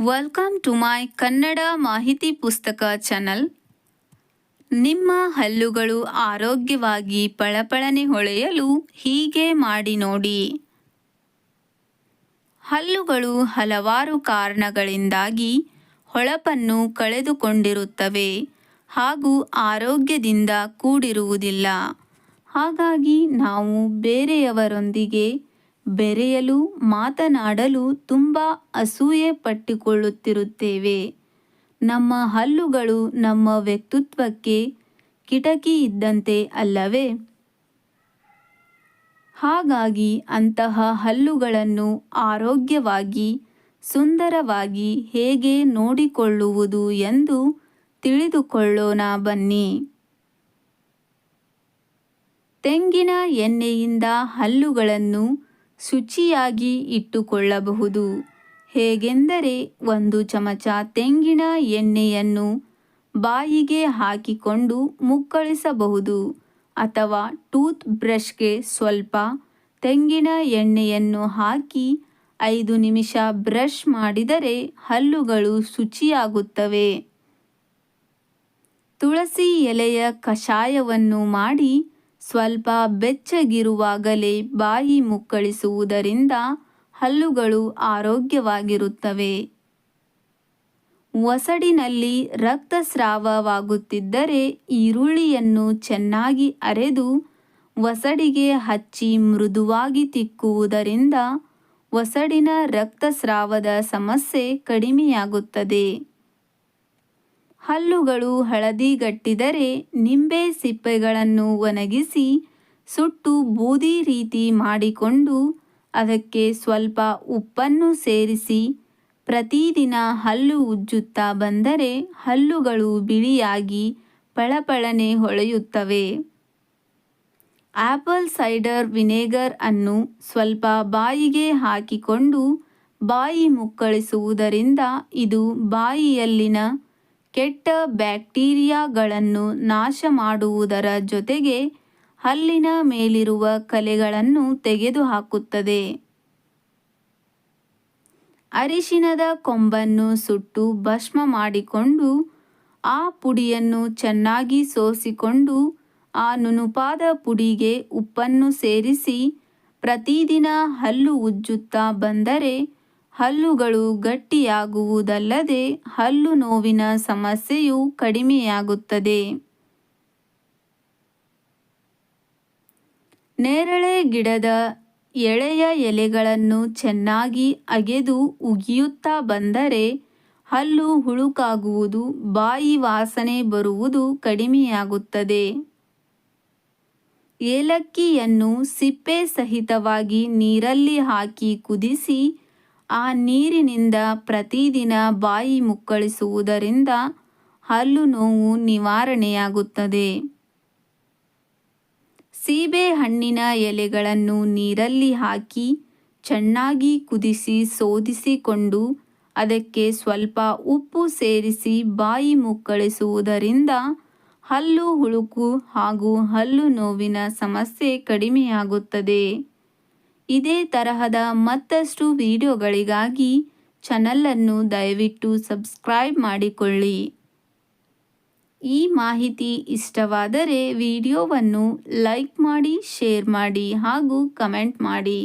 Welcome to my Kannada ಮಾಹಿತಿ ಪುಸ್ತಕ channel ನಿಮ್ಮ ಹಲ್ಲುಗಳು ಆರೋಗ್ಯವಾಗಿ ಪಳಪಳನೆ ಹೊಳೆಯಲು ಹೀಗೆ ಮಾಡಿ ನೋಡಿ. ಹಲ್ಲುಗಳು ಹಲವಾರು ಕಾರಣಗಳಿಂದಾಗಿ ಹೊಳಪನ್ನು ಕಳೆದುಕೊಂಡಿರುತ್ತವೆ ಹಾಗೂ ಆರೋಗ್ಯದಿಂದ ಕೂಡಿರುವುದಿಲ್ಲ. ಹಾಗಾಗಿ ನಾವು ಬೇರೆಯವರೊಂದಿಗೆ ಬೆರೆಯಲು, ಮಾತನಾಡಲು ತುಂಬ ಅಸೂಯೆ ಪಟ್ಟಿಕೊಳ್ಳುತ್ತಿರುತ್ತೇವೆ. ನಮ್ಮ ಹಲ್ಲುಗಳು ನಮ್ಮ ವ್ಯಕ್ತಿತ್ವಕ್ಕೆ ಕಿಟಕಿ ಇದ್ದಂತೆ ಅಲ್ಲವೇ? ಹಾಗಾಗಿ ಅಂತಹ ಹಲ್ಲುಗಳನ್ನು ಆರೋಗ್ಯವಾಗಿ, ಸುಂದರವಾಗಿ ಹೇಗೆ ನೋಡಿಕೊಳ್ಳುವುದು ಎಂದು ತಿಳಿದುಕೊಳ್ಳೋಣ ಬನ್ನಿ. ತೆಂಗಿನ ಎಣ್ಣೆಯಿಂದ ಹಲ್ಲುಗಳನ್ನು ಶುಚಿಯಾಗಿ ಇಟ್ಟುಕೊಳ್ಳಬಹುದು. ಹೇಗೆಂದರೆ ಒಂದು ಚಮಚ ತೆಂಗಿನ ಎಣ್ಣೆಯನ್ನು ಬಾಯಿಗೆ ಹಾಕಿಕೊಂಡು ಮುಕ್ಕಳಿಸಬಹುದು ಅಥವಾ ಟೂತ್ ಬ್ರಷ್ಗೆ ಸ್ವಲ್ಪ ತೆಂಗಿನ ಎಣ್ಣೆಯನ್ನು ಹಾಕಿ ಐದು ನಿಮಿಷ ಬ್ರಷ್ ಮಾಡಿದರೆ ಹಲ್ಲುಗಳು ಶುಚಿಯಾಗುತ್ತವೆ. ತುಳಸಿ ಎಲೆಯ ಕಷಾಯವನ್ನು ಮಾಡಿ ಸ್ವಲ್ಪ ಬೆಚ್ಚಗಿರುವಾಗಲೇ ಬಾಯಿ ಮುಕ್ಕಳಿಸುವುದರಿಂದ ಹಲ್ಲುಗಳು ಆರೋಗ್ಯವಾಗಿರುತ್ತವೆ. ಒಸಡಿನಲ್ಲಿ ರಕ್ತಸ್ರಾವವಾಗುತ್ತಿದ್ದರೆ ಈರುಳ್ಳಿಯನ್ನು ಚೆನ್ನಾಗಿ ಅರೆದು ಒಸಡಿಗೆ ಹಚ್ಚಿ ಮೃದುವಾಗಿ ತಿಕ್ಕುವುದರಿಂದ ಒಸಡಿನ ರಕ್ತಸ್ರಾವದ ಸಮಸ್ಯೆ ಕಡಿಮೆಯಾಗುತ್ತದೆ. ಹಲ್ಲುಗಳು ಹಳದಿಗಟ್ಟಿದರೆ ನಿಂಬೆ ಸಿಪ್ಪೆಗಳನ್ನು ಒಣಗಿಸಿ ಸುಟ್ಟು ಬೂದಿ ರೀತಿ ಮಾಡಿಕೊಂಡು ಅದಕ್ಕೆ ಸ್ವಲ್ಪ ಉಪ್ಪನ್ನು ಸೇರಿಸಿ ಪ್ರತಿದಿನ ಹಲ್ಲು ಉಜ್ಜುತ್ತಾ ಬಂದರೆ ಹಲ್ಲುಗಳು ಬಿಳಿಯಾಗಿ ಪಳಪಳನೆ ಹೊಳೆಯುತ್ತವೆ. ಆಪಲ್ ಸೈಡರ್ ವಿನೆಗರ್ ಅನ್ನು ಸ್ವಲ್ಪ ಬಾಯಿಗೆ ಹಾಕಿಕೊಂಡು ಬಾಯಿ ಮುಕ್ಕಳಿಸುವುದರಿಂದ ಇದು ಬಾಯಿಯಲ್ಲಿನ ಕೆಟ್ಟ ಬ್ಯಾಕ್ಟೀರಿಯಾಗಳನ್ನು ನಾಶ ಮಾಡುವುದರ ಜೊತೆಗೆ ಹಲ್ಲಿನ ಮೇಲಿರುವ ಕಲೆಗಳನ್ನು ತೆಗೆದುಹಾಕುತ್ತದೆ. ಅರಿಶಿನದ ಕೊಂಬನ್ನು ಸುಟ್ಟು ಭಸ್ಮ ಮಾಡಿಕೊಂಡು ಆ ಪುಡಿಯನ್ನು ಚೆನ್ನಾಗಿ ಸೋಸಿಕೊಂಡು ಆ ನುಣುಪಾದ ಪುಡಿಗೆ ಉಪ್ಪನ್ನು ಸೇರಿಸಿ ಪ್ರತಿದಿನ ಹಲ್ಲು ಉಜ್ಜುತ್ತಾ ಬಂದರೆ ಹಲ್ಲುಗಳು ಗಟ್ಟಿಯಾಗುವುದಲ್ಲದೆ ಹಲ್ಲು ನೋವಿನ ಸಮಸ್ಯೆಯು ಕಡಿಮೆಯಾಗುತ್ತದೆ. ನೇರಳೆ ಗಿಡದ ಎಳೆಯ ಎಲೆಗಳನ್ನು ಚೆನ್ನಾಗಿ ಅಗೆದು ಉಗಿಯುತ್ತಾ ಬಂದರೆ ಹಲ್ಲು ಹುಳುಕಾಗುವುದು, ಬಾಯಿ ವಾಸನೆ ಬರುವುದು ಕಡಿಮೆಯಾಗುತ್ತದೆ. ಏಲಕ್ಕಿಯನ್ನು ಸಿಪ್ಪೆ ಸಹಿತವಾಗಿ ನೀರಲ್ಲಿ ಹಾಕಿ ಕುದಿಸಿ ಆ ನೀರಿನಿಂದ ಪ್ರತಿದಿನ ಬಾಯಿ ಮುಕ್ಕಳಿಸುವುದರಿಂದ ಹಲ್ಲು ನೋವು ನಿವಾರಣೆಯಾಗುತ್ತದೆ. ಸೀಬೆ ಹಣ್ಣಿನ ಎಲೆಗಳನ್ನು ನೀರಲ್ಲಿ ಹಾಕಿ ಚೆನ್ನಾಗಿ ಕುದಿಸಿ ಸೋದಿಸಿಕೊಂಡು ಅದಕ್ಕೆ ಸ್ವಲ್ಪ ಉಪ್ಪು ಸೇರಿಸಿ ಬಾಯಿ ಮುಕ್ಕಳಿಸುವುದರಿಂದ ಹಲ್ಲು ಹುಳುಕು ಹಾಗೂ ಹಲ್ಲು ನೋವಿನ ಸಮಸ್ಯೆ ಕಡಿಮೆಯಾಗುತ್ತದೆ. ಇದೇ ತರಹದ ಮತ್ತಷ್ಟು ವಿಡಿಯೋಗಳಿಗಾಗಿ ಚಾನಲನ್ನು ದಯವಿಟ್ಟು ಸಬ್ಸ್ಕ್ರೈಬ್ ಮಾಡಿಕೊಳ್ಳಿ. ಈ ಮಾಹಿತಿ ಇಷ್ಟವಾದರೆ ವಿಡಿಯೋವನ್ನು ಲೈಕ್ ಮಾಡಿ, ಶೇರ್ ಮಾಡಿ ಹಾಗೂ ಕಮೆಂಟ್ ಮಾಡಿ.